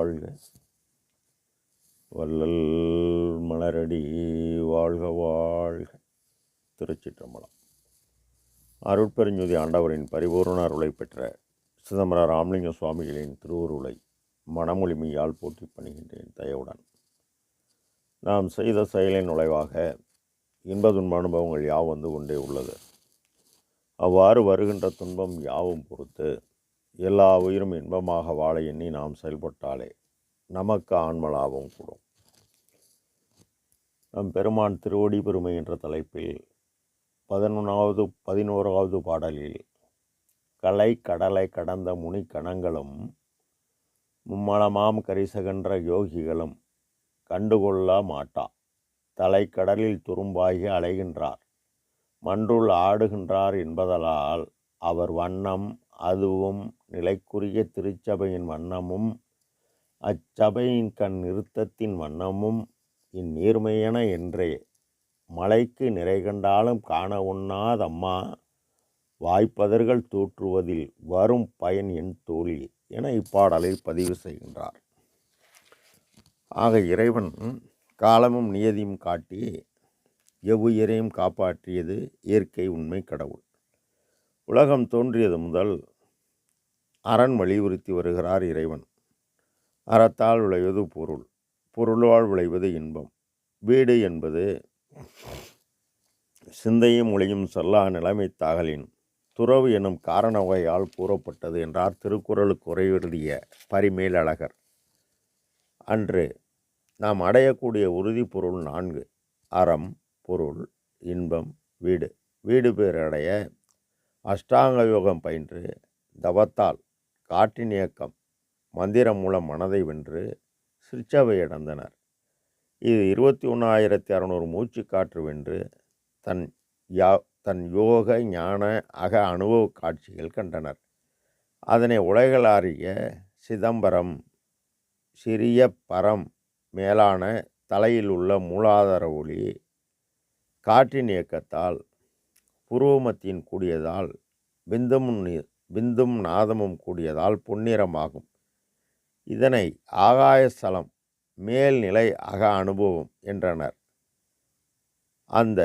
வாழ்க. வள்ளல் மலரடி வாழ்க வாழ்க. திருச்சிற்றம்பலம். அருட்பெருஞ்சோதி ஆண்டவரின் பரிபூர்ண அருளை பெற்ற சிதம்பர ராமலிங்க சுவாமிகளின் திருவுருளை மனமொழிமையால் போற்றி பணிகின்றேன் தயவுடன். நாம் செய்த செயலின் நுழைவாக இன்ப துன்ப அனுபவங்கள் யாவும் வந்து கொண்டே உள்ளது? அவ்வாறு வருகின்ற துன்பம் யாவும் பொறுத்து எல்லா உயிரும் இன்பமாக வாழ எண்ணி நாம் செயல்பட்டாலே நமக்கு ஆன்மலாபம் கூடும். நம் பெருமான் திருவடி பெருமை என்ற தலைப்பில் பதினொன்றாவது பதினோராவது பாடலில் கலை கடலை கடந்த முனி கணங்களும் மும்மலமாம் கரிசகன்ற யோகிகளும் கண்டுகொள்ள மாட்டா. தலைக்கடலில் துரும்பாகி அலைகின்றார். மன்றுள் ஆடுகின்றார் என்பதலால் அவர் வண்ணம் அதுவும் நிலைக்குரிய திருச்சபையின் வண்ணமும் அச்சபையின் கண் நிறுத்தத்தின் வண்ணமும் இந்நீர்மையென என்றே மலைக்கு நிறை கண்டாலும் காண உண்ணாதம்மா வாய்ப்பதர்கள் தூற்றுவதில் வரும் பயன் என் தோழி என இப்பாடலில் பதிவு செய்கின்றார். ஆக இறைவன் காலமும் நியதியும் காட்டி எவ்வுயிரையும் காப்பாற்றியது இயற்கை உண்மை கடவுள். உலகம் தோன்றியது முதல் அரண் வலியுறுத்தி வருகிறார் இறைவன். அறத்தால் விளைவது பொருள் பொருளால் விளைவது இன்பம். வீடு என்பது சிந்தையும் மொழியும் சொல்லா நிலைமை தாகலின் துறவு எனும் காரண வகையால் கூறப்பட்டது என்றார் திருக்குறளுக்கு உரையெழுதிய பரிமேல் அழகர். அன்று நாம் அடையக்கூடிய உறுதி பொருள் நான்கு அறம் பொருள் இன்பம் வீடு. வீடு பேர் அடைய அஷ்டாங்க யோகம் பயின்று தவத்தால் காற்றின் இயக்கம் மந்திரம் மூலம் மனதை வென்று சிற்சபை அடைந்தனர். இது இருபத்தி ஒன்றாயிரத்தி அறநூறு மூச்சு காற்று வென்று தன் யா தன் யோக ஞான அக அனுபவ காட்சிகள் கண்டனர். அதனை உலகளாறிய சிதம்பரம் சிறிய பரம் மேலான தலையில் உள்ள மூலாதார ஒளி காற்றின் இயக்கத்தால் புருவமத்தின் கூடியதால் பிந்தமுன் பிந்தும் நாதமும் கூடியதால் பொன்னிறமாகும். இதனை ஆகாயஸ்தலம் மேல்நிலை அக அனுபவம் என்றனர். அந்த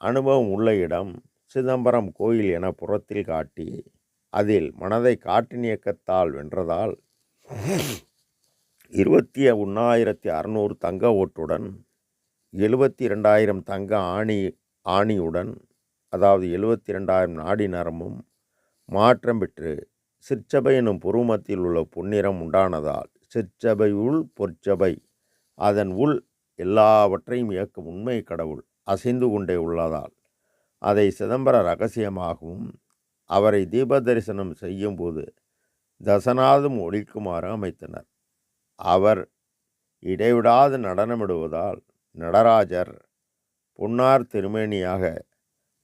அனுபவம் உள்ள இடம் சிதம்பரம் கோயில் என புறத்தில் காட்டி அதில் மனதை காற்றின் இயக்கத்தால் வென்றதால் இருபத்தி ஒன்றாயிரத்தி அறநூறு தங்க ஓட்டுடன் எழுபத்தி ரெண்டாயிரம் தங்க ஆணி ஆணியுடன் அதாவது எழுபத்தி ரெண்டாயிரம் நாடி நரமும் மாற்றம் பெற்று சிற்சபை எனும் புருமத்தில் உள்ள பொன்னிறம் உண்டானதால் சிற்சபை உள் பொற்சபை. அதன் உள் எல்லாவற்றையும் இயக்கும் உண்மை கடவுள் அசைந்து கொண்டே உள்ளதால் அதை சிதம்பர ரகசியமாகவும் அவரை தீப தரிசனம் செய்யும்போது தசநாதம் ஒழிக்குமாறு அமைத்தனர். அவர் இடைவிடாது நடனமிடுவதால் நடராஜர் பொன்னார் திருமேனியாக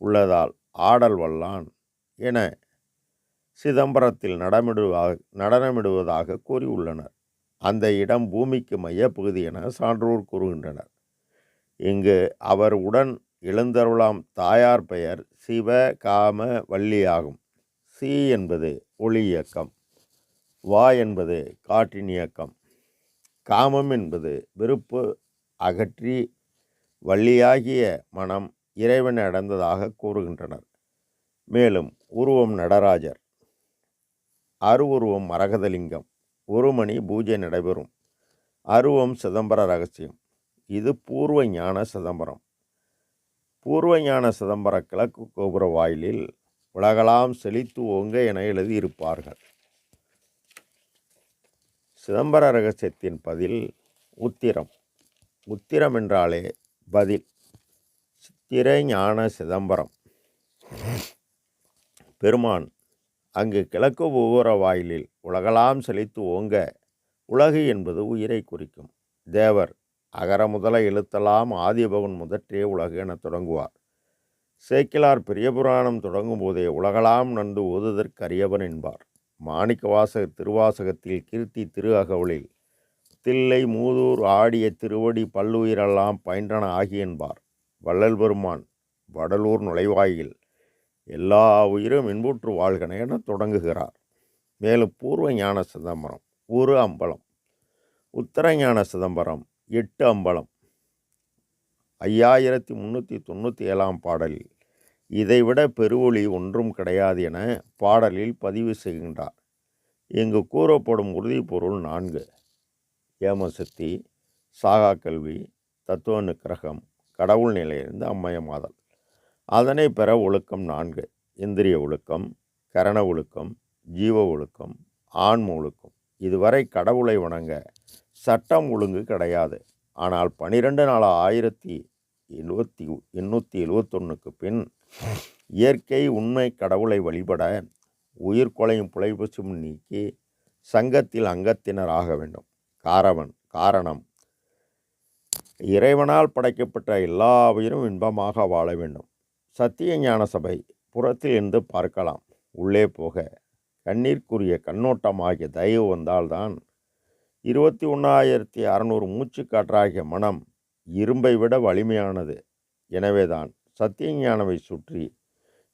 உள்ளதால் ஆடல் வல்லான் என சிதம்பரத்தில் நடமிடுவதாக நடனமிடுவதாக கூறியுள்ளனர். அந்த இடம் பூமிக்கு மையப்பகுதி என சான்றோர் கூறுகின்றனர். இங்கு அவர் உடன் எழுந்தருளாம் தாயார் பெயர் சிவ காம வள்ளியாகும் சி என்பது ஒளி இயக்கம். வா என்பது காற்றின் இயக்கம். காமம் என்பது விருப்பு அகற்றி வள்ளியாகிய மனம் இறைவன் அடைந்ததாக கூறுகின்றனர். மேலும் உருவம் நடராஜர். அருவுருவம் மரகதலிங்கம். ஒரு மணி பூஜை நடைபெறும். அருவம் சிதம்பர ரகசியம். இது பூர்வ ஞான சிதம்பரம். பூர்வ ஞான சிதம்பர கிழக்கு கோபுர வாயிலில் உலகலாம் செழித்து ஓங்க என எழுதியிருப்பார்கள். சிதம்பர ரகசியத்தின் பதில் உத்திரம். உத்திரம் என்றாலே பதில். சித்திர ஞான சிதம்பரம். பெருமான் அங்கு கிழக்கு ஒவ்வொரு வாயிலில் உலகலாம் செழித்து ஓங்க உலகு என்பது உயிரை குறிக்கும். தேவர் அகர முதல எழுத்தலாம் ஆதிபவன் முதற்றே உலகு என தொடங்குவார். சேக்கிலார் பெரிய புராணம் தொடங்கும் போதே உலகலாம் நன்கு ஓதுதற்கரியவன் என்பார். மாணிக்கவாசகர் திருவாசகத்தில் கீர்த்தி திரு அகவலில் தில்லை மூதூர் ஆடிய திருவடி பல்லுயிரெல்லாம் பயின்றன ஆகி என்பார். வள்ளல் பெருமான் வடலூர் நுழைவாயில் எல்லா உயிரும் இன்புற்று வாழ்கன என தொடங்குகிறார். மேலும் பூர்வ ஞான சிதம்பரம் ஒரு அம்பலம். உத்தர ஞான சிதம்பரம் எட்டு அம்பலம். ஐயாயிரத்தி முந்நூற்றி தொண்ணூற்றி ஏழாம் பாடலில் இதைவிட பெருவொளி ஒன்றும் கிடையாது என பாடலில் பதிவு செய்கின்றார். இங்கு கூறப்படும் உறுதிப்பொருள் நான்கு. ஏமசக்தி சாகா கல்வி தத்துவ நிக்கிரகம் கடவுள் நிலையிலிருந்து அம்மயமாதல். அதனை பெற ஒழுக்கம் நான்கு. இந்திரிய ஒழுக்கம் கரண ஒழுக்கம் ஜீவ ஒழுக்கம் ஆன்ம ஒழுக்கம். இதுவரை கடவுளை வணங்க சட்டம் ஒழுங்கு கிடையாது. ஆனால் பனிரெண்டு நாள் ஆயிரத்தி எழுபத்தி எண்ணூற்றி எழுவத்தொன்னுக்கு பின் இயற்கை உண்மை கடவுளை வழிபட உயிர் கொலையும் புலைபசும் நீக்கி சங்கத்தில் அங்கத்தினர் ஆக வேண்டும். காரவன் காரணம். இறைவனால் படைக்கப்பட்ட எல்லா உயிரும் இன்பமாக வாழ வேண்டும். சத்திய ஞான சபை புறத்தில் இருந்து பார்க்கலாம். உள்ளே போக. கண்ணீர்க்குரிய கண்ணோட்டமாகிய தயவு வந்தால்தான் இருபத்தி ஒன்றாயிரத்தி அறநூறு மூச்சு காற்றாகிய மனம் இரும்பை விட வலிமையானது. எனவேதான் சத்திய ஞானவை சுற்றி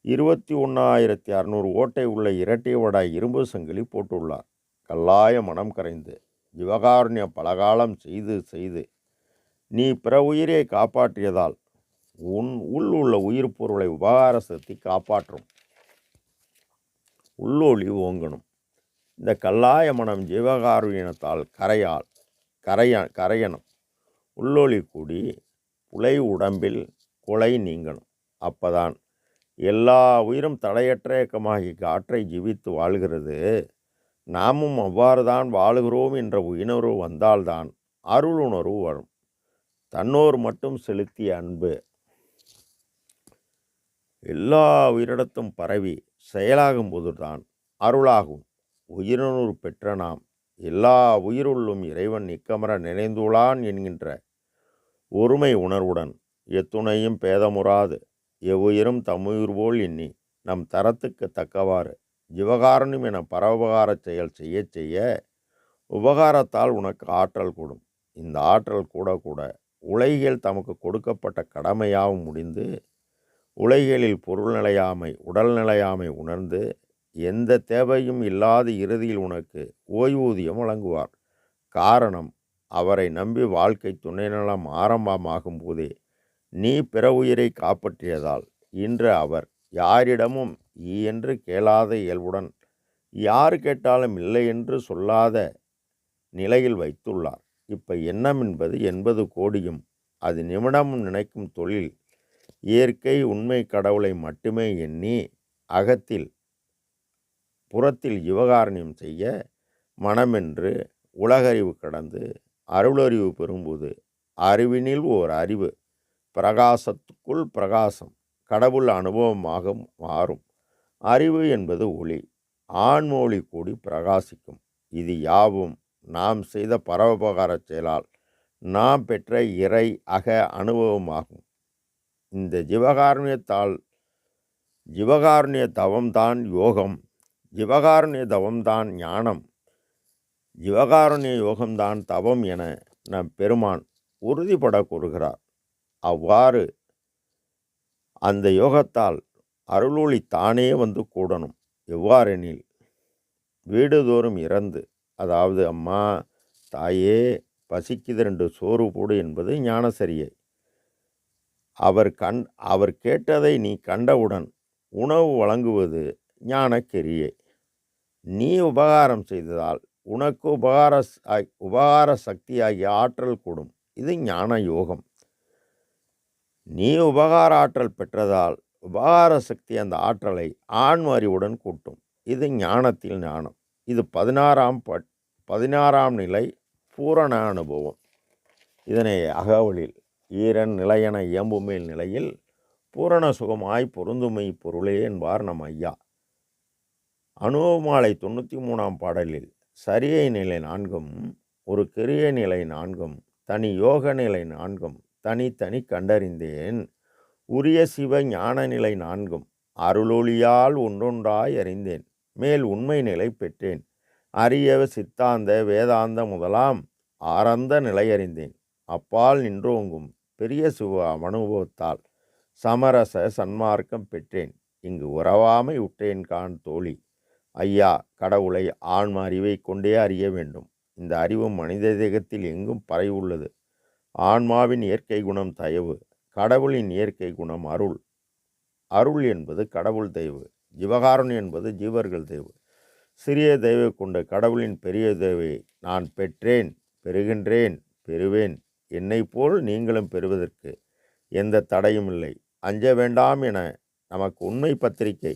இருபத்தி ஒன்றாயிரத்தி அறநூறு ஓட்டை உள்ள இரட்டை வட இரும்பு சங்கிலி போட்டுள்ளார். கல்லாய மனம் கரைந்து ஜிவகாருண்ய பலகாலம் செய்து செய்து நீ பிற உயிரை காப்பாற்றியதால் உன் உள் உள்ள உயிர் பொருளை உபகார செலுத்தி காப்பாற்றும். உள்ளொளி ஓங்கணும். இந்த கல்லாய மனம் ஜீவகாருண்யத்தால் கரையால் கரைய கரையணும். உள்ளொளி கூடி புலை உடம்பில் கொலை நீங்கணும். அப்பதான் எல்லா உயிரும் தடையற்ற இயக்கமாகி காற்றை ஜீவித்து வாழ்கிறது. நாமும் அவ்வாறு தான் வாழுகிறோம் என்ற உணர்வு வந்தால்தான் அருள் உணர்வு வரும். தன்னோர் மட்டும் செலுத்திய அன்பு எல்லா உயிரிடத்தும் பரவி செயலாகும் போதுதான் அருளாகும். உயிரினூர் பெற்ற நாம் எல்லா உயிருள்ளும் இறைவன் நிக்கமர நினைந்துள்ளான் என்கின்ற ஒருமை உணர்வுடன் எத்துணையும் பேதமுறாது. எவ்வுயிரும் தம்முயிர் போல் எண்ணி நம் தரத்துக்கு தக்கவாறு ஜிவகாரணம் என பரவுபகாரச் செயல் செய்ய செய்ய உபகாரத்தால் உனக்கு ஆற்றல் கூடும். இந்த ஆற்றல் கூட கூட உலகில் தமக்கு கொடுக்கப்பட்ட கடமையாகவும் முடிந்து உலகியலில் பொருள் நிலையாமை உடல் நிலையாமை உணர்ந்து எந்த தேவையும் இல்லாத இறுதியில் உனக்கு ஓய்வூதியம் வழங்குவார். காரணம் அவரை நம்பி வாழ்க்கை துணை நலம் ஆரம்பமாகும் போதே நீ பிற உயிரை காப்பாற்றியதால் இன்று அவர் யாரிடமும் ஈ என்று கேளாத இயல்புடன் யார் கேட்டாலும் இல்லை என்று சொல்லாத நிலையில் வைத்துள்ளார். இப்போ எண்ணம் என்பது எண்பது கோடியும் அது நிமிடமும் நினைக்கும் தொழில் இயற்கை உண்மை கடவுளை மட்டுமே எண்ணி அகத்தில் புறத்தில் யுவகாரணியம் செய்ய மனமென்று உலகறிவு கடந்து அருளறிவு பெறும்போது அறிவினில் ஓர் அறிவு பிரகாசத்துக்குள் பிரகாசம் கடவுள் அனுபவமாக மாறும். அறிவு என்பது ஒளி ஆண்மொழி கூடி பிரகாசிக்கும். இது யாவும் நாம் செய்த பரவபகார செயலால் நாம் பெற்ற இறை அக அனுபவமாகும். இந்த ஜீவகாருண்யத்தால் ஜீவகாருண்ய தவம்தான் யோகம் ஜீவகாருண்ய தவம்தான் ஞானம் ஜீவகாருண்ய யோகம்தான் தவம் என நம் பெருமான் உறுதிப்பட கூறுகிறார். அவ்வாறு அந்த யோகத்தால் அருளொளி தானே வந்து கூடணும். எவ்வாறெனில் வீடுதோறும் இறந்து அதாவது அம்மா தாயே பசிக்குது ரெண்டு சோறு போடு என்பது ஞானசரியை. அவர் கண் அவர் கேட்டதை நீ கண்டவுடன் உணவு வழங்குவது ஞானக்கெரியை. நீ உபகாரம் செய்ததால் உனக்கு உபகார உபகார சக்தியாகிய ஆற்றல் கூடும். இது ஞான யோகம். நீ உபகார ஆற்றல் பெற்றதால் உபகார சக்தி அந்த ஆற்றலை ஆன்ம அறிவுடன் கூட்டும். இது ஞானத்தில் ஞானம். இது பதினாறாம் பட் பதினாறாம் நிலை பூரண அனுபவம். இதனை அகவலில் ஈரன் நிலையென இயம்புமேல் நிலையில் பூரண சுகமாய் பொருந்துமை பொருளே என்பார் நம் ஐயா. அனுபவமாலை தொண்ணூற்றி மூணாம் பாடலில் சரியை நிலை நான்கும் ஒரு கிரிய நிலை நான்கும் தனி யோக நிலை நான்கும் தனித்தனி கண்டறிந்தேன் உரிய சிவ ஞான நிலை நான்கும் அருளொளியால் ஒன்றொன்றாய் அறிந்தேன் மேல் உண்மை நிலை பெற்றேன் அரிய சித்தாந்த வேதாந்த முதலாம் ஆரந்த நிலையறிந்தேன் அப்பால் நின்றோங்கும் பெரிய சுவா அனுபவத்தால் சமரச சன்மார்க்கம் பெற்றேன். இங்கு உறவாமை உற்றேன் கான் தோழி. ஐயா கடவுளை ஆன்ம அறிவை கொண்டே அறிய வேண்டும். இந்த அறிவு மனித தேகத்தில் எங்கும் பரவியுள்ளது ஆன்மாவின் இயற்கை குணம் தயவு கடவுளின் இயற்கை குணம் அருள். அருள் என்பது கடவுள் தெய்வு ஜீவகாரன் என்பது ஜீவர்கள் தெய்வு. சிறிய தெய்வை கொண்ட கடவுளின் பெரிய தெய்வை நான் பெற்றேன் பெறுகின்றேன் பெறுவேன். என்னை போல் நீங்களும் பெறுவதற்கு எந்த தடையும் இல்லை. அஞ்ச வேண்டாம் என நமக்கு உண்மை பத்திரிகை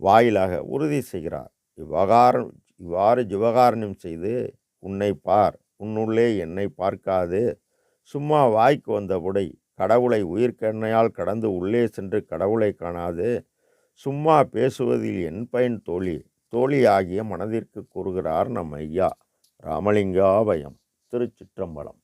வாயிலாக உறுதி செய்கிறார். இவ்வகாரம் இவ்வாறு ஜிவகாரணம் செய்து உன்னை பார் உன்னுள்ளே என்னை பார்க்காது. சும்மா வாய்க்கு வந்தபடி கடவுளை உயிர்க்கண்ணையால் கடந்து உள்ளே சென்று கடவுளை காணாது. சும்மா பேசுவதில் என் பயன் தோழி தோழியாகிய மனதிற்கு கூறுகிறார் நம் ஐயா ராமலிங்காவயம் திருச்சிற்றம்பலம்.